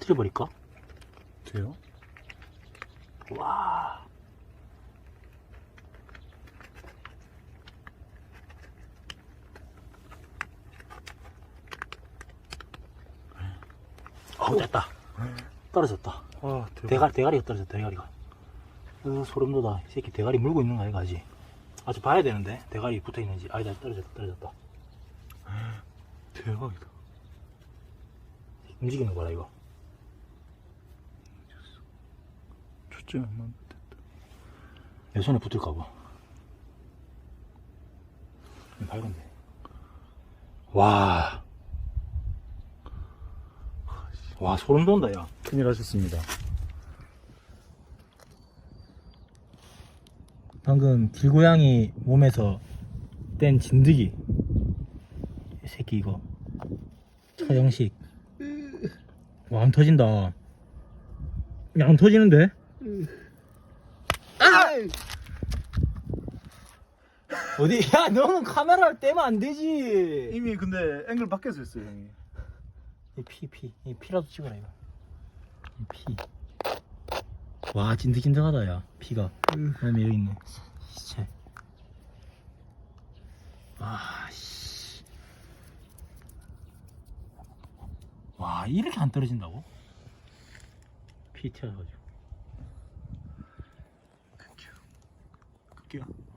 터뜨려버릴까? 돼요? 와. 어우, 됐다. 떨어졌다. 아. 대가리, 대가리가 떨어졌다, 대가리가. 어, 소름 돋아. 이 새끼 대가리 물고 있는 거 아이가, 아직. 아직 봐야 되는데, 대가리 붙어 있는지. 아니다, 떨어졌다, 떨어졌다. 대박이다. 움직이는 거라, 이거. 초점이 안 맞는데. 내 손에 붙을까봐. 밝은데. 와. 와, 소름 돋는다, 야. 큰일 하셨습니다. 방금 길고양이 몸에서 뗀 진드기. 이 새끼 이거. 차영식. 와, 안 터진다. 야, 안 터지는데? 어디, 야, 너는 카메라를 떼면 안 되지. 이미 근데 앵글 밖에서 했어요 형이. 이 피, 피. 이 피라도 찍어라, 이거. 이 피. 와, 찐득찐득하다, 야. 피가. 그 다음에 여기 있네. 시체. 와, 씨. 와, 이렇게 안 떨어진다고? 피 튀어가지고. gerekiyor.